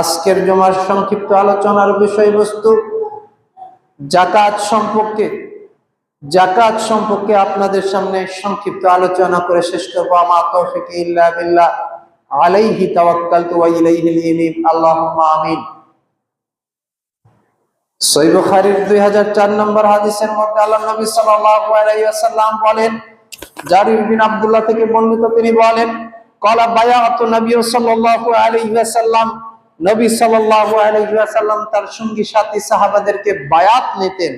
আজকের জমার সংক্ষিপ্ত আলোচনার বিষয়বস্তু জাকাত সম্পর্কে। জাকাত সম্পর্কে আপনাদের সামনে সংক্ষিপ্ত আলোচনা করে শেষ করব। বিল্লাহ। আলাইহি তাওয়াক্কালতু ওয়া ইলাইহিল ইনিব আল্লাহুম্মা আমিন। সহিহ বুখারীর 2004 নম্বর হাদিসের মধ্যে আল্লাহ বলেন থেকে তিনি বলেন কলা বায়াত নবী সাল্লাল্লাহু নবী আলাইহি তার সঙ্গী সাথী সাহাবাদেরকে বায়াত নিতেন।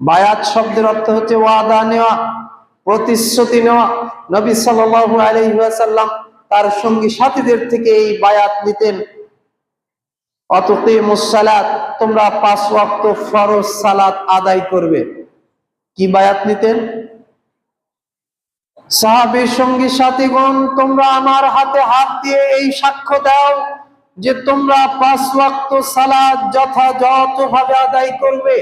বায়াত শব্দের অর্থ হচ্ছে ওয়াদা নেওয়া, প্রতিশ্রুতি নেওয়া। নবী সাল্লাল্লাহু আলাইহি ওয়াসাল্লাম তার সঙ্গী সাথীদের থেকে এই বায়াত নিতেন। অতকিমুস সালাত তোমরা পাঁচ ওয়াক্ত ফরজ সালাত আদায় করবে। কি বায়াত নিতেন? সাহাবীর সঙ্গী সাথীগণ, তোমরা আমার হাতে হাত দিয়ে এই সাক্ষ্য দাও। যে তোমরা পাঁচ ওয়াক্ত সালাত যথাযথভাবে আদায় করবে।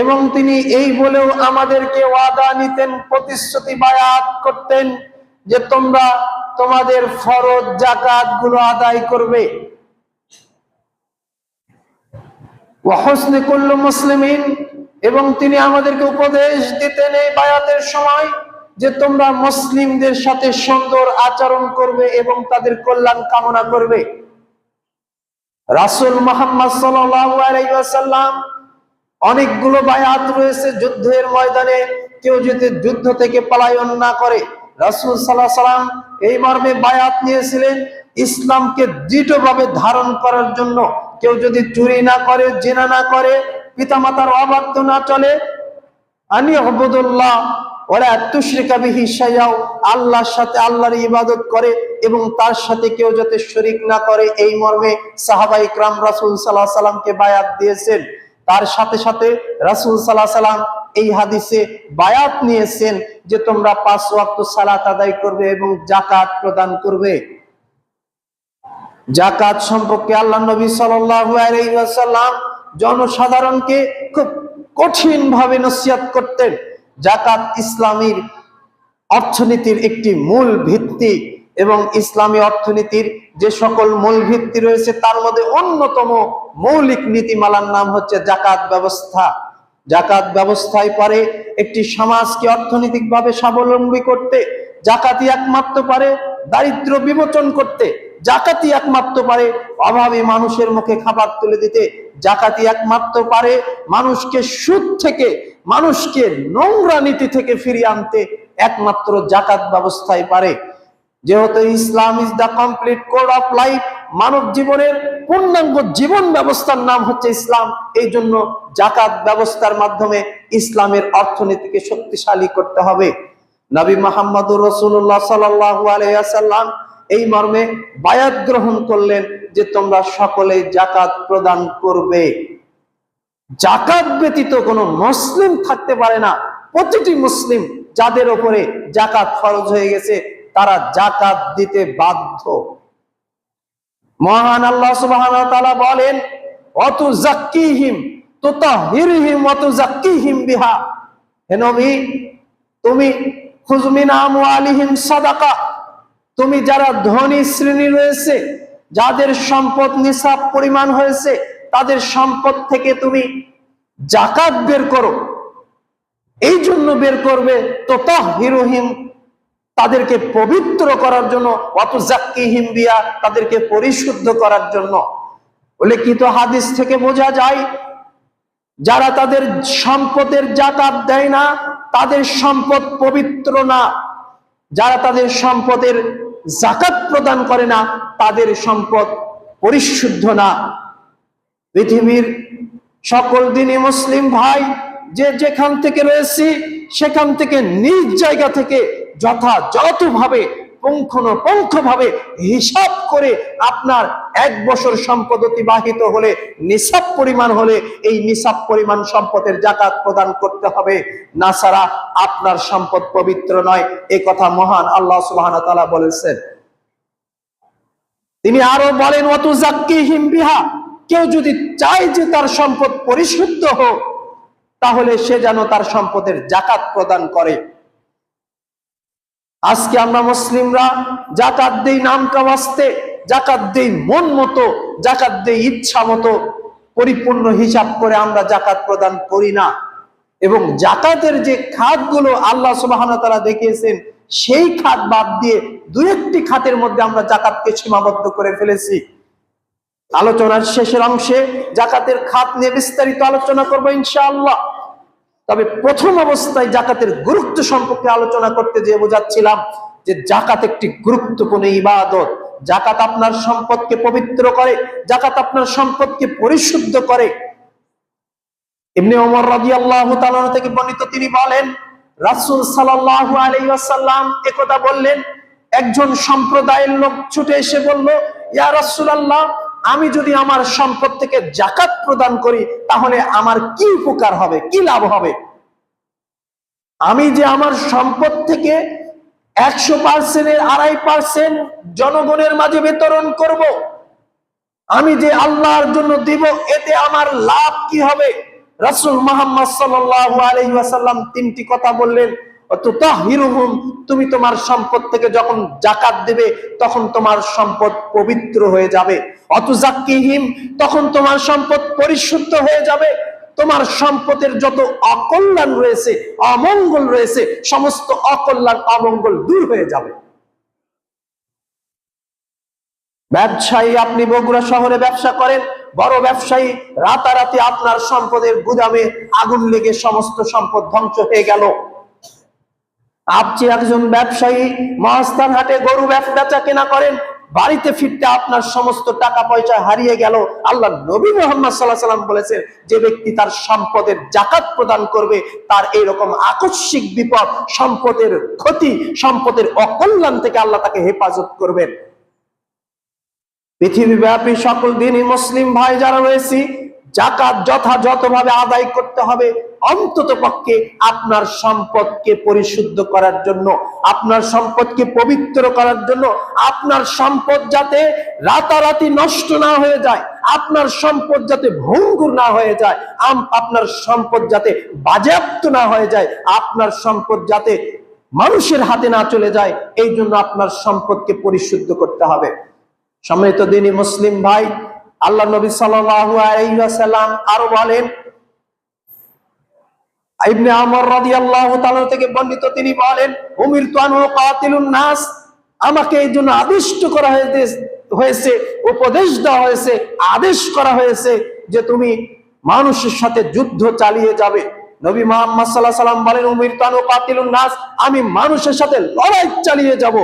এবং তিনি এই বলেও আমাদেরকে ওয়াদা নিতেন, প্রতিশ্রুতি বায়াত করতেন যে তোমরা তোমাদের ফরজ জাকাতগুলো আদায় করবে। মুসলিমিন, এবং তিনি আমাদেরকে উপদেশ দিতেন এই বায়াতের সময়। যে তোমরা মুসলিমদের সাথে সুন্দর আচরণ করবে এবং তাদের কল্যাণ কামনা করবে। রাসূল মুহাম্মদ ওয়াসাল্লাম অনেকগুলো বায়াত রয়েছে যুদ্ধের ময়দানে। কেউ যদি যুদ্ধ থেকে পলায়ন না করে, রাসূল সাল্লাল্লাহু সাল্লাম এই মর্মে বায়াত নিয়েছিলেন ইসলামকে দৃঢ়ভাবে ধারণ করার জন্য। কেউ যদি চুরি না করে, জেনা না করে, পিতামাতার অবাধ্য না চলে আনি ওরা তুশরিকা বিহি শাইয়াও আল্লাহর সাথে আল্লাহর ইবাদত করে এবং তার সাথে কেউ যাতে শরিক না করে, এই মর্মে সাহাবা ইকরাম রাসূল আলাইহি সাল্লামকে বায়াত দিয়েছেন। তার সাথে সাথে রাসূল আলাইহি সাল্লাম এই হাদিসে বায়াত নিয়েছেন যে তোমরা পাঁচ ওয়াক্ত সালাত আদায় করবে এবং জাকাত প্রদান করবে। জাকাত সম্পর্কে আল্লাহ নবী আলাইহি জনসাধারণকে খুব কঠিন ভাবে নসিহত করতেন। জাকাত ইসলামীর অর্থনীতির একটি মূল ভিত্তি এবং ইসলামী অর্থনীতির যে সকল মূল ভিত্তি রয়েছে, তার মধ্যে অন্যতম মৌলিক নীতিমালার নাম হচ্ছে জাকাত ব্যবস্থা। জাকাত ব্যবস্থায় পারে একটি সমাজকে অর্থনৈতিকভাবে স্বাবলম্বী করতে জাকাতি একমাত্র পারে দারিদ্র বিমোচন করতে জাকাতি একমাত্র পারে। অভাবী মানুষের মুখে খাবার তুলে দিতে জাকাতি একমাত্র পারে। মানুষকে সুদ থেকে, মানুষকে নোংরা নীতি থেকে ফিরিয়ে আনতে একমাত্র জাকাত ব্যবস্থায় পারে। যেহেতু Islam is the complete code of life মানব জীবনের পূর্ণাঙ্গ জীবন ব্যবস্থার নাম হচ্ছে ইসলাম। এই জন্য জাকাত ব্যবস্থার মাধ্যমে ইসলামের অর্থনীতিকে শক্তিশালী করতে হবে। নবী মোহাম্মদুর রসুল্লাহ সাল্লাহু আলাইসাল্লাম এই মর্মে বায়াত গ্রহণ করলেন যে তোমরা সকলে জাকাত প্রদান করবে। জাকাত ব্যতীত কোনো মুসলিম থাকতে পারে না। প্রতিটি মুসলিম যাদের উপরে জাকাত ফরজ হয়ে গেছে, তারা জাকাত দিতে বাধ্য। মহান আল্লাহ সুবহান বলেন অত জাক্কিহিম তুতাহিরহিম অত বিহা। হে নবী, তুমি খুজমিন আমওয়ালিহিম সাদাকা তুমি যারা ধনী শ্রেণি রয়েছে, যাদের সম্পদ নিসাব পরিমাণ হয়েছে, তাদের সম্পদ থেকে তুমি জাকাত বের করো। এই জন্য বের করবে তোতাহিরহিম তাদেরকে পবিত্র করার জন্য অত জাক্কি হিমবিয়া তাদেরকে পরিশুদ্ধ করার জন্য। উল্লেখিত হাদিস থেকে বোঝা যায়, যারা তাদের সম্পদের জাকাত দেয় না, তাদের সম্পদ পবিত্র না। যারা তাদের সম্পদের জাকাত প্রদান করে না, তাদের সম্পদ পরিশুদ্ধ না। পৃথিবীর সকল দিনই মুসলিম ভাই, যে যেখান থেকে রয়েছি, সেখান থেকে নিজ জায়গা থেকে যথাযথভাবে পুঙ্খানুপুঙ্খ ভাবে হিসাব করে আপনার এক বছর সম্পদ অতিবাহিত হলে, নিসাব পরিমাণ হলে এই নিসাব পরিমাণ সম্পদের জাকাত প্রদান করতে হবে। না ছাড়া আপনার সম্পদ পবিত্র নয়। এই কথা মহান আল্লাহ তাআলা বলেছেন। তিনি আরও বলেন অত জাক্কিহিম বিহা। কেউ যদি চায় যে তার সম্পদ পরিশুদ্ধ হোক, তাহলে সে যেন তার সম্পদের জাকাত প্রদান করে। আজকে আমরা মুসলিমরা জাকাত দেই নাম কামাস্তে জাকাত দেই মন মতো জাকাত দেই ইচ্ছা মতো, পরিপূর্ণ হিসাব করে আমরা জাকাত প্রদান করি না। এবং জাকাতের যে খাতগুলো আল্লাহ সুবাহ তারা দেখিয়েছেন, সেই খাত বাদ দিয়ে দু একটি খাতের মধ্যে আমরা জাকাতকে সীমাবদ্ধ করে ফেলেছি। আলোচনার শেষের অংশে জাকাতের খাত নিয়ে বিস্তারিত আলোচনা করব ইনশাআল্লাহ। তবে প্রথম অবস্থায় জাকাতের গুরুত্ব সম্পর্কে আলোচনা করতে যে বোঝাচ্ছিলাম যে জাকাত একটি গুরুত্বপূর্ণ ইবাদত। জাকাত আপনার সম্পদকে পবিত্র করে, জাকাত আপনার সম্পদকে পরিশুদ্ধ করে। এমনি ওমর রাদিয়াল্লাহু তাআলা থেকে বর্ণিত তিনি বলেন, রাসূল আলাইহি একথা বললেন, একজন সম্প্রদায়ের লোক ছুটে এসে বলল, ইয়া রাসূলুল্লাহ আমি যদি আমার সম্পদ থেকে জাকাত প্রদান করি, তাহলে আমার কি উপকার হবে, কি লাভ হবে আমি যে আমার সম্পদ থেকে একশো পার্সেন্টের আড়াই পার্সেন্ট জনগণের মাঝে বিতরণ করব। আমি যে আল্লাহর জন্য দিব, এতে আমার লাভ কি হবে রাসুল মোহাম্মদ সাল্লাম তিনটি কথা বললেন তুমি তোমার সম্পদ থেকে যখন জাকাত দেবে, তখন তোমার সম্পদ পবিত্র হয়ে যাবে। অতুজাক্কিহিম, তখন তোমার সম্পদ পরিশুদ্ধ হয়ে যাবে। তোমার সম্পদের যত অকল্যাণ রয়েছে, অমঙ্গল রয়েছে, সমস্ত অকল্যাণ, অমঙ্গল দূর হয়ে যাবে। ব্যবসায়ী, আপনি বগুড়া শহরে ব্যবসা করেন, বড় ব্যবসায়ী, রাতারাতি আপনার সম্পদের গুদামে আগুন লেগে সমস্ত সম্পদ ধ্বংস হয়ে গেল। আপনি একজন ব্যবসায়ী মহাস্থান হাটে গরু ব্যবসা কেনা করেন, বাড়িতে ফিরতে আপনার সমস্ত টাকা পয়সা হারিয়ে গেল। আল্লাহ নবী মোহাম্মদ সাল্লাহ সাল্লাম বলেছেন, যে ব্যক্তি তার সম্পদের জাকাত প্রদান করবে, তার এইরকম আকস্মিক বিপদ, সম্পদের ক্ষতি, সম্পদের অকল্যাণ থেকে আল্লাহ তাকে হেফাজত করবেন। পৃথিবীব্যাপী সকল দিনই মুসলিম ভাই যারা রয়েছি জাকাত যথাযথভাবে আদায় করতে হবে। অন্তত পক্ষে আপনার সম্পদকে পরিশুদ্ধ করার জন্য, আপনার সম্পদকে পবিত্র করার জন্য, আপনার সম্পদ যাতে রাতারাতি নষ্ট না হয়ে যায়, আপনার সম্পদ যাতে ভঙ্গুর না হয়ে যায় আপনার সম্পদ যাতে বাজেয়াপ্ত না হয়ে যায়, আপনার সম্পদ যাতে মানুষের হাতে না চলে যায়, এই জন্য আপনার সম্পদকে পরিশুদ্ধ করতে হবে। সম্মানিত দিনী মুসলিম ভাই আল্লাহ নবী সাল্লাল্লাহু আরও বলেন থেকে বর্ণিত তিনি বলেন আমাকে এই জন্য আদিষ্ট করা হয়েছে উপদেশ দেওয়া হয়েছে, আদেশ করা হয়েছে যে তুমি মানুষের সাথে যুদ্ধ চালিয়ে যাবে। নবী সাল্লাম বলেন, উমিরতু আন উকাতিলুন নাস, আমি মানুষের সাথে লড়াই চালিয়ে যাব।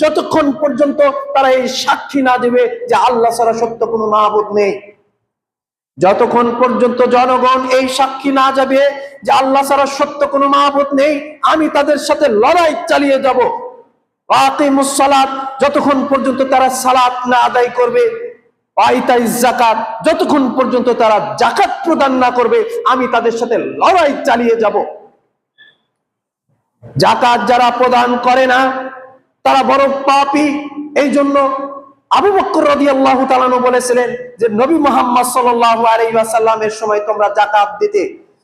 যতক্ষণ পর্যন্ত তারা এই সাক্ষী না দেবে যে আল্লাহ ছাড়া সত্য কোনো মাহবুদ নেই। যতক্ষণ পর্যন্ত জনগণ এই সাক্ষী না যাবে যে আল্লাহ ছাড়া সত্য কোনো মাহবুদ নেই, আমি তাদের সাথে লড়াই চালিয়ে যাব। যতক্ষণ পর্যন্ত তারা সালাত না আদায় করবে আইতাই জাকাত যতক্ষণ পর্যন্ত তারা জাকাত প্রদান না করবে, আমি তাদের সাথে লড়াই চালিয়ে যাব। জাকাত যারা প্রদান করে না, তারা বড় পাপী। এই জন্য আবু বক্কর রাদিয়াল্লাহু তাআলা বলেছিলেন যে, নবী মুহাম্মদ সাল্লাল্লাহু আলাইহি ওয়াসাল্লামের সময় তোমরা জাকাত দিতে।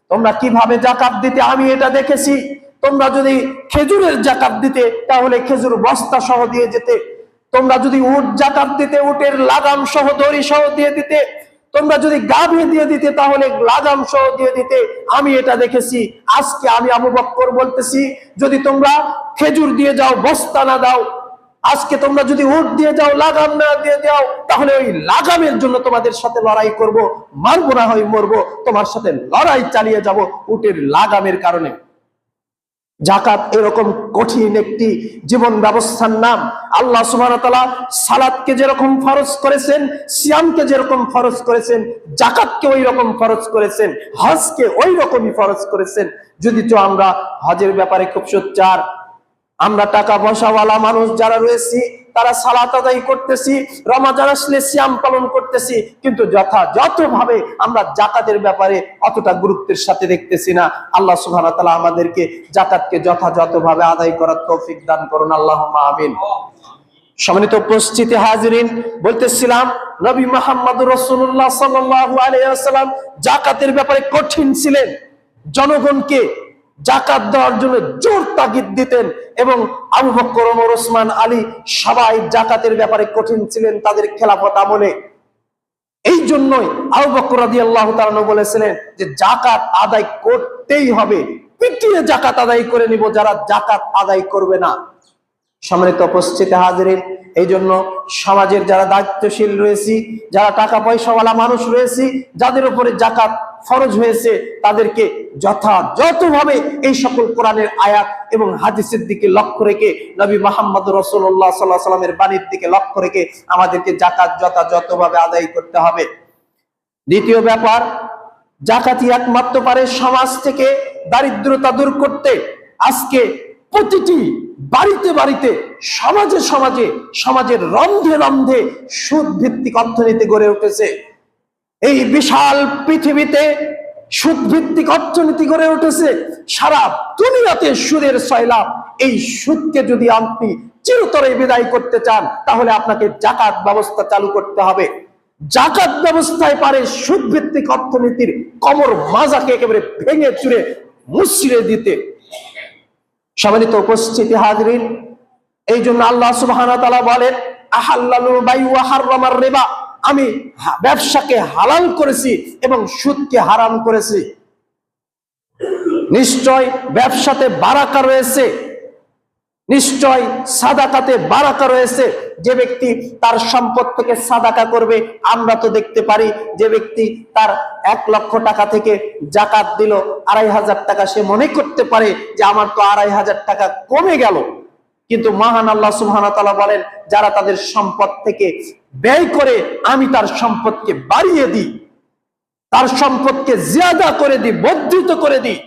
তোমরা কীভাবে জাকাত দিতে? আমি এটা দেখেছি। তোমরা যদি খেজুরের জাকাত দিতে, তাহলে খেজুর বস্তা সহ দিয়ে যেতে। তোমরা যদি উট জাকাত দিতে, উটের লাগাম সহ দড়ি সহ দিয়ে দিতে, তোমরা যদি গাভী দিয়ে দিতে, তাহলে লাগাম সহ দিয়ে দিতে। আমি এটা দেখেছি, আজকে আমি আবু বক্কর বলতেছি, যদি তোমরা খেজুর দিয়ে যাও, বস্তা না দাও, আজকে তোমরা যদি উট দিয়ে যাও, লাগাম না দিয়ে যাও তাহলে ওই লাগামের জন্য তোমাদের সাথে লড়াই করব, মারবো না হয় মরবো, তোমার সাথে লড়াই চালিয়ে যাব উটের লাগামের কারণে। জাকাত এরকম কঠিন একটি জীবন ব্যবস্থার নাম। আল্লাহ সুবহানাহু সালাদকে যেরকম ফরজ করেছেন, সিয়ামকে যেরকম ফরজ করেছেন, জাকাতকে ওই রকম ফরজ করেছেন, হজকে ওই রকমই ফরজ করেছেন। যদি তো আমরা হজের ব্যাপারে খুব সোচ্চার আমরা টাকা পয়সাওয়ালা মানুষ যারা রয়েছি, তারা সালাত আদায় করতেছি, রমাজান আসলে সিয়াম পালন করতেছি, কিন্তু যথাযথ ভাবে আমরা জাকাতের ব্যাপারে অতটা গুরুত্বের সাথে দেখতেছি না। আল্লাহ সুবহানাহু ওয়া তাআলা আমাদেরকে জাকাতকে যথাযথ ভাবে আদায় করার তৌফিক দান করুন। আল্লাহুম্মা আমিন। সম্মানিত উপস্থিতি হাজিরিন, বলতেছিলাম, নবী মোহাম্মদ রসুল্লাহ সাল্লাম জাকাতের ব্যাপারে কঠিন ছিলেন। জনগণকে জাকাত দেওয়ার জন্য জোর তাগিদ দিতেন এবং আবু বকর ওমর ওসমান আলী সবাই জাকাতের ব্যাপারে কঠিন ছিলেন, তাদের খেলাফত আমলে। এই জন্যই আবু বকর রাদিয়াল্লাহু তাআলা বলেছিলেন যে, জাকাত আদায় করতেই হবে। পিটিয়ে জাকাত আদায় করে নিব, যারা জাকাত আদায় করবে না। সম্মানিত উপস্থিতি হাজিরিন এই জন্য সমাজের যারা দায়িত্বশীল রয়েছি, যারা টাকা পয়সাওয়ালা মানুষ রয়েছি, যাদের উপরে জাকাত ফরজ হয়েছে, তাদেরকে যথাযথভাবে এই সকল কোরআনের আয়াত এবং হাদিসের দিকে লক্ষ্য রেখে, নবী মোহাম্মদ রসুল্লাহ সাল্লাহ সাল্লামের বাণীর দিকে লক্ষ্য রেখে আমাদেরকে জাকাত যথাযথভাবে আদায় করতে হবে। দ্বিতীয় ব্যাপার জাকাতি একমাত্র পারে সমাজ থেকে দারিদ্রতা দূর করতে। আজকে প্রতিটি বাড়িতে বাড়িতে, সমাজে সমাজে, সমাজের রন্ধে রন্ধে সুদ ভিত্তিক অর্থনীতি গড়ে উঠেছে। এই বিশাল পৃথিবীতে সুদ ভিত্তিক অর্থনীতি গড়ে উঠেছে। সারা দুনিয়াতে সুদের সয়লাভ এই সুদকে যদি আপনি চিরতরে বিদায় করতে চান, তাহলে আপনাকে জাকাত ব্যবস্থা চালু করতে হবে। জাকাত ব্যবস্থায় পারে সুদ ভিত্তিক অর্থনীতির কমর মাজাকে একেবারে ভেঙে চুরে মুসড়ে দিতে। সম্মানিত উপস্থিতি হাজরিন, এই জন্য আল্লাহ সুবাহ বলেন রেবা। আমি ব্যবসাকে হালাল করেছি এবং সুদকে হারাম করেছি। নিশ্চয় ব্যবসাতে বারাকা রয়েছে। নিশ্চয় সাদাকাতে বারাকা রয়েছে। যে ব্যক্তি তার সম্পদ থেকে সাদাকা করবে, আমরা তো দেখতে পারি যে ব্যক্তি তার এক লক্ষ টাকা থেকে জাকাত দিল, আড়াই হাজার টাকা সে মনে করতে পারে যে আমার তো আড়াই হাজার টাকা কমে গেল। কিন্তু মহান আল্লাহ সুবহানাহু ওয়া তাআলা বলেন, যারা তাদের সম্পদ থেকে ব্যয় করে, আমি তার সম্পদকে বাড়িয়ে দিই, তার সম্পদকে জিয়াদা করে দিই, বর্ধিত করে দিই।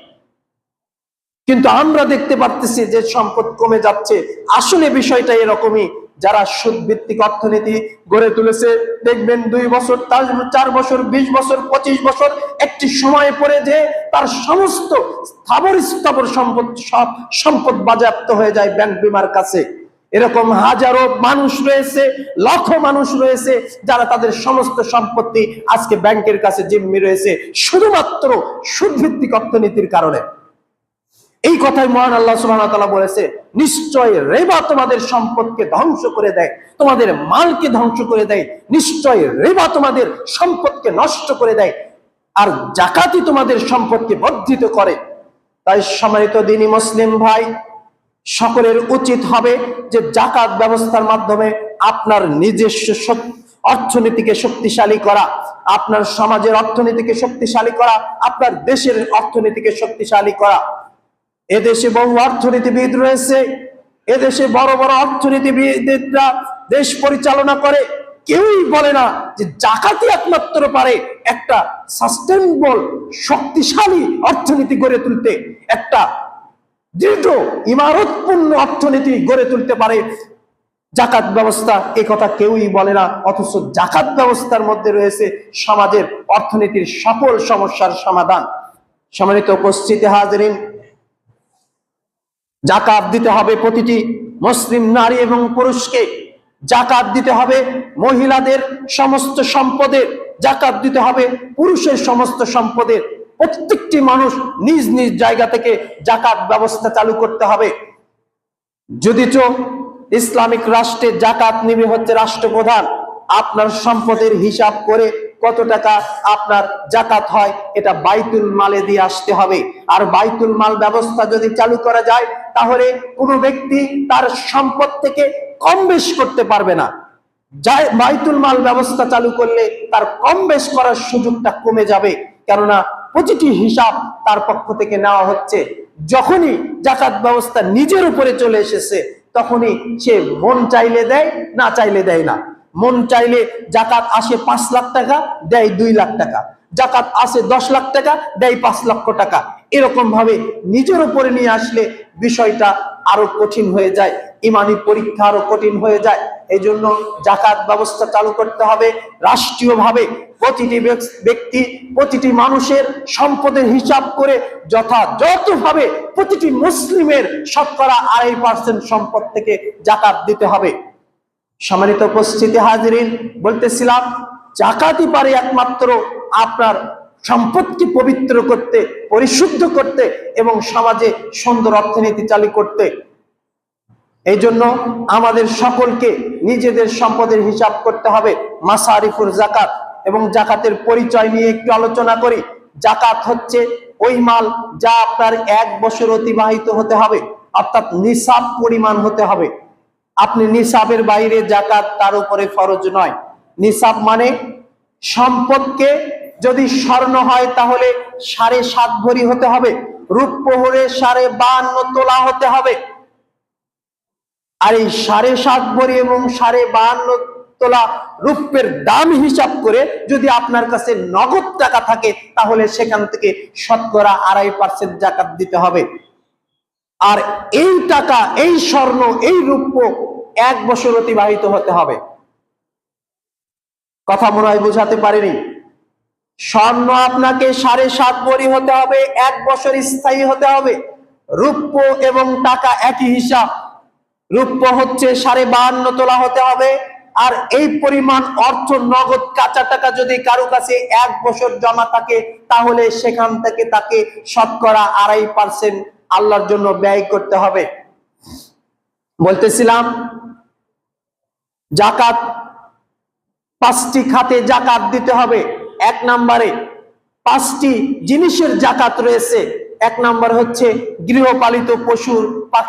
কিন্তু আমরা দেখতে পারতেছি যে সম্পদ কমে যাচ্ছে। আসলে বিষয়টা এরকমই। যারা সুদ ভিত্তিক অর্থনীতি গড়ে তুলেছে, দেখবেন দুই বছর, চার বছর, বিশ বছর, পঁচিশ বছর, একটি সময় পরে যে তার সমস্ত স্থাবর স্থাবর সম্পদ, সব সম্পদ বাজেয়াপ্ত হয়ে যায় ব্যাংক বিমার কাছে। এরকম হাজারো মানুষ রয়েছে, লক্ষ মানুষ রয়েছে, যারা তাদের সমস্ত সম্পত্তি আজকে ব্যাংকের কাছে জিম্মি রয়েছে, শুধুমাত্র সুদ ভিত্তিক অর্থনীতির কারণে। এই কথাই মহান আল্লাহ সুবহানাহু বলেছে, নিশ্চয় রেবা তোমাদের সম্পদকে ধ্বংস করে দেয়, তোমাদের মালকে ধ্বংস করে দেয়, নিশ্চয় রেবা তোমাদের সম্পদকে নষ্ট করে দেয়, আর জাকাতি তোমাদের সম্পদকে বর্ধিত করে। তাই সম্মানিত দিনী মুসলিম ভাই, সকলের উচিত হবে যে জাকাত ব্যবস্থার মাধ্যমে আপনার নিজস্ব অর্থনীতিকে শক্তিশালী করা, আপনার সমাজের অর্থনীতিকে শক্তিশালী করা, আপনার দেশের অর্থনীতিকে শক্তিশালী করা। এদেশে বহু অর্থনীতিবিদ রয়েছে, এদেশে বড় বড় অর্থনীতিবিদরা দেশ পরিচালনা করে। কেউই বলে না যে জাকাতি একমাত্র পারে একটা সাস্টেনেবল শক্তিশালী অর্থনীতি গড়ে তুলতে। একটা দৃঢ়, ইমারতপূর্ণ অর্থনীতি গড়ে তুলতে পারে জাকাত ব্যবস্থা। এ কথা কেউই বলে না, অথচ জাকাত ব্যবস্থার মধ্যে রয়েছে সমাজের অর্থনীতির সকল সমস্যার সমাধান। সম্মানিত উপস্থিতি হাজরিন জাকাত দিতে হবে প্রতিটি মুসলিম নারী এবং পুরুষকে। জাকাত দিতে হবে মহিলাদের সমস্ত সম্পদের। জাকাত দিতে হবে পুরুষের সমস্ত সম্পদের। প্রত্যেকটি মানুষ নিজ নিজ জায়গা থেকে জাকাত ব্যবস্থা চালু করতে হবে। যদি চো ইসলামিক রাষ্ট্রে জাকাত নিবে হচ্ছে রাষ্ট্রপ্রধান, আপনার সম্পদের হিসাব করে কত টাকা আপনার জাকাত হয়, এটা বাইতুল মালে দিয়ে আসতে হবে। আর বাইতুল মাল ব্যবস্থা যদি চালু করা যায়, তাহলে কোনো ব্যক্তি তার সম্পদ থেকে কম বেশ করতে পারবে না। বাইতুল মাল ব্যবস্থা চালু করলে তার কম বেশ করার সুযোগটা কমে যাবে। কেননা প্রতিটি হিসাব তার পক্ষ থেকে নেওয়া হচ্ছে। যখনই জাকাত ব্যবস্থা নিজের উপরে চলে এসেছে, তখনই সে মন চাইলে দেয়, না চাইলে দেয় না। মন চাইলে জাকাত আসে পাঁচ লাখ টাকা, দেয় দুই লাখ টাকা। জাকাত আসে দশ লাখ টাকা, দেয় পাঁচ লক্ষ টাকা। এরকম ভাবে নিজের উপরে নিয়ে আসলে বিষয়টা আরও কঠিন হয়ে যায়, ইমানি পরীক্ষা আরও কঠিন হয়ে যায়। এই জন্য জাকাত ব্যবস্থা চালু করতে হবে। রাষ্ট্রীয়ভাবে প্রতিটি ব্যক্তি প্রতিটি মানুষের সম্পদের হিসাব করে যথাযথভাবে প্রতিটি মুসলিমের শতকরা আড়াই পার্সেন্ট সম্পদ থেকে জাকাত দিতে হবে। সম্মানিত উপস্থিতি হাজিরিন, বলতেছিলাম, জাকাতই পারে একমাত্র আপনার সম্পদকে পবিত্র করতে, পরিশুদ্ধ করতে এবং সমাজে সুন্দর অর্থনীতি চালু করতে। এই জন্য আমাদের সকলকে নিজেদের সম্পদের হিসাব করতে হবে, মাসারিফুর জাকাত এবং জাকাতের পরিচয় নিয়ে একটু আলোচনা করি। জাকাত হচ্ছে ওই মাল যা আপনার এক বছর অতিবাহিত হতে হবে, অর্থাৎ নিসাব পরিমাণ হতে হবে। আপনি নিসাবের বাইরে জাকাত তার উপরে ফরজ নয়। নিসাব মানে সম্পদকে যদি স্বর্ণ হয় তাহলে সাড়ে সাত ভরি হতে হবে, রূপ হলে সাড়ে বান্ন তোলা হতে হবে। আর এই সাড়ে সাত ভরি এবং সাড়ে বাহান্ন তোলা রূপের দাম হিসাব করে যদি আপনার কাছে নগদ টাকা থাকে, তাহলে সেখান থেকে শতকরা আড়াই পার্সেন্ট জাকাত দিতে হবে। আর এই টাকা, এই স্বর্ণ, এই রূপ্য এক বছর অতিবাহিত হতে হবে। কথা মনে হয় বোঝাতে পারিনি। স্বর্ণ আপনাকে সাড়ে সাত ভরি হতে হবে, এক বছর স্থায়ী হতে হবে। রূপ্য এবং টাকা একই হিসাব। রূপ্য হচ্ছে সাড়ে বাহান্ন তোলা হতে হবে, আর এই পরিমাণ অর্থ নগদ কাঁচা টাকা যদি কারও কাছে এক বছর জমা থাকে, তাহলে সেখান থেকে তাকে শতকরা আড়াই পার্সেন্ট আল্লাহর জন্য ব্যয় করতে হবে। বলতেছিলাম, জাকাত, পাঁচটি খাতে জাকাত দিতে হবে। এক নাম্বারে পাঁচটি জিনিসের জাকাত রয়েছে। এক নাম্বার হচ্ছে গৃহপালিত পশুর পাখি।